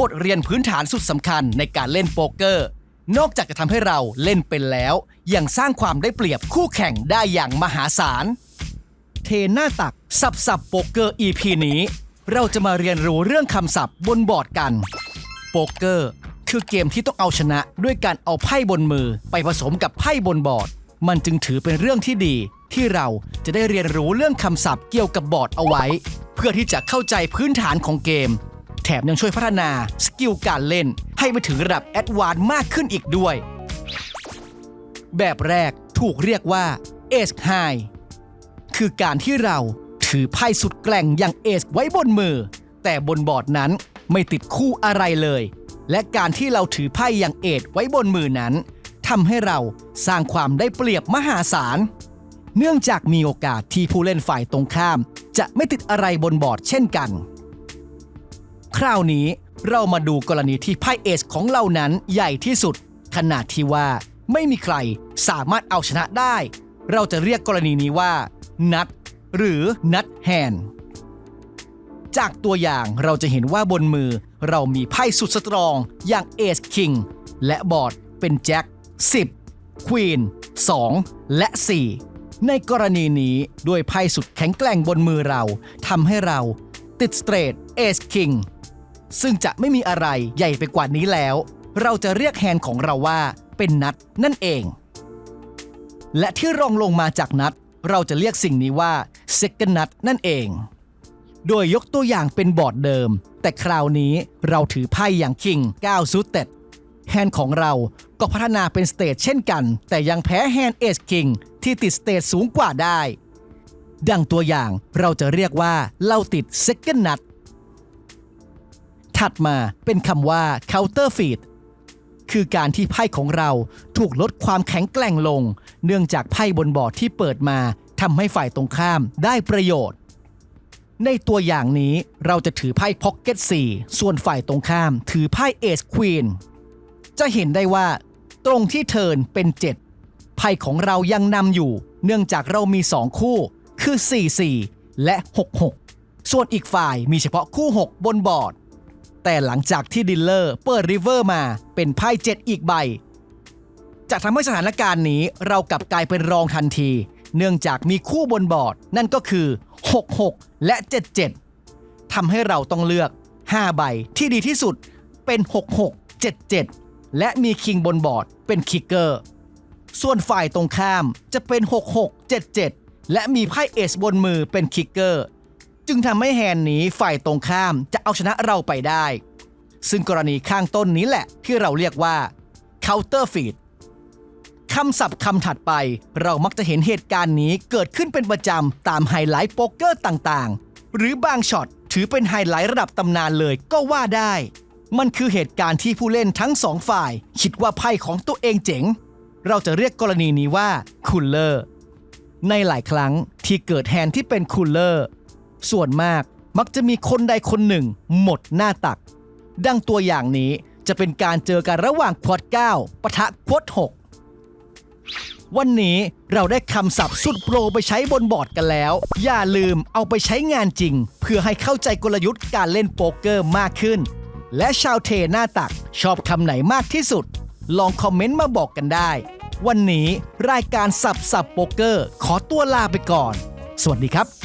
บทเรียนพื้นฐานสุดสำคัญในการเล่นโป๊กเกอร์ นอกจากจะทำให้เราเล่นเป็นแล้ว ยังสร้างความได้เปรียบคู่แข่งได้อย่างมหาศาล เทหน้าตักสับสับโป๊กเกอร์ EP นี้ เราจะมาเรียนรู้เรื่องคำศัพท์บนบอร์ดกัน โป๊กเกอร์คือเกมที่ต้องเอาชนะด้วยการเอาไพ่บนมือไปผสมกับไพ่บนบอร์ด มันจึงถือเป็นเรื่องที่ดี ที่เราจะได้เรียนรู้เรื่องคำศัพท์เกี่ยวกับบอร์ดเอาไว้ เพื่อที่จะเข้าใจพื้นฐานของเกม แถมยังช่วยพัฒนาสกิลการเล่น ให้ไปถึงระดับแอดวานซ์มากขึ้นอีกด้วย แบบแรกถูกเรียกว่า Ace High คือการที่เราถือไพ่สุดแกร่งอย่างเอสไว้บนมือ แต่บนบอร์ดนั้นไม่ติดคู่อะไรเลย และการที่เราถือไพ่อย่างเอสไว้บนมือนั้นทำให้เราสร้างความได้เปรียบมหาศาล เนื่องจากมีโอกาสที่ผู้เล่นฝ่ายตรงข้าม จะไม่ติดอะไรบนบอร์ดเช่นกัน คราวนี้เรามาดูกรณีที่ไพ่เอสของเรานั้นใหญ่ที่สุด ขนาดที่ว่าไม่มีใครสามารถเอาชนะได้ เราจะเรียกกรณีนี้ว่า นัด หรือนัดแฮนจากตัวอย่างเราจะเห็นว่าบนมือเรามีไพ่สุดสตรองอย่างเอสคิงและบอร์ดเป็นแจ็ค10 ควีน 2 และ 4 ในกรณีนี้ด้วยไพ่สุดแข็งแกร่งบนมือเราทำให้เราติดสเตรทเอสคิง ซึ่งจะไม่มีอะไรใหญ่ไปกว่านี้แล้ว เราจะเรียกแฮนด์ของเราว่าเป็นนัดนั่นเอง และที่รองลงมาจากนัด เราจะเรียกสิ่งนี้ว่า second nut นั่นเอง โดยยกตัวอย่างเป็นบอร์ดเดิม แต่คราวนี้เราถือไพ่อย่าง King 9 suited แฮนด์ของเราก็พัฒนาเป็นสเตทเช่นกัน แต่ยังแพ้แฮนด์ Ace King ที่ติดสเตทสูงกว่าได้ ดังตัวอย่างเราจะเรียกว่าเราติด second nut ถัดมาเป็นคำว่า counterfeit คือการที่ไพ่ของเราถูกลดความแข็งแกร่งลง เนื่องจากไพ่บนบอร์ดที่เปิดมาทำให้ฝ่ายตรงข้ามได้ประโยชน์ ในตัวอย่างนี้เราจะถือไพ่พ็อกเก็ต4ส่วนฝ่ายตรงข้ามถือไพ่เอสควีนจะเห็นได้ว่า ตรงที่เทิร์นเป็น 7 ไพ่ของเรายังนำอยู่ เนื่องจากเรามี 2 คู่ คือ 4-4 และ 6-6 ส่วนอีกฝ่ายมีเฉพาะคู่ 6 บนบอร์ด แต่หลังจากที่ดิลเลอร์เปิดริเวอร์มาเป็นไพ่เจ็ดอีกใบ จะทำให้สถานการณ์นี้เรากลับกลายเป็นรองทันที เนื่องจากมีคู่บนบอร์ด นั่นก็คือ 66 และ 77ทำให้เราต้องเลือก 5 ใบที่ดีที่สุดเป็น 66 77 และมีคิงบนบอร์ดเป็นคิกเกอร์ ส่วนฝ่ายตรงข้ามจะเป็น 66 77 และมีไพ่เอสบนมือเป็นคิกเกอร์ จึงทำให้แฮนนี้ฝ่ายตรงข้ามจะเอาชนะเราไปได้ ซึ่งกรณีข้างต้นนี้แหละที่เราเรียกว่า counterfeit คำศัพท์คำถัดไปเรามักจะเห็นเหตุการณ์นี้เกิดขึ้นเป็นประจำตามไฮไลท์โป๊กเกอร์ต่างๆ หรือบางช็อตถือเป็นไฮไลท์ระดับตำนานเลยก็ว่าได้ มันคือเหตุการณ์ที่ผู้เล่นทั้งสองฝ่าย คิดว่าไพ่ของตัวเองเจ๋ง เราจะเรียกกรณีนี้ว่าคูลเลอร์ ในหลายครั้งที่เกิดแฮนด์ที่เป็นคูลเลอร์ ส่วนมากมักจะมีคนใดคนหนึ่งหมดหน้าตัก ดังตัวอย่างนี้จะเป็นการเจอกันระหว่างควอด9ปะทะควอด6 วันนี้เราได้คำศัพท์สุดโปรไปใช้บนบอร์ดกันแล้ว อย่าลืมเอาไปใช้งานจริง เพื่อให้เข้าใจกลยุทธ์การเล่นโป๊กเกอร์มากขึ้น และชาวเทหน้าตักชอบคำไหนมากที่สุด ลองคอมเมนต์มาบอกกันได้ วันนี้รายการสับสับโป๊กเกอร์ขอตัวลาไปก่อน สวัสดีครับ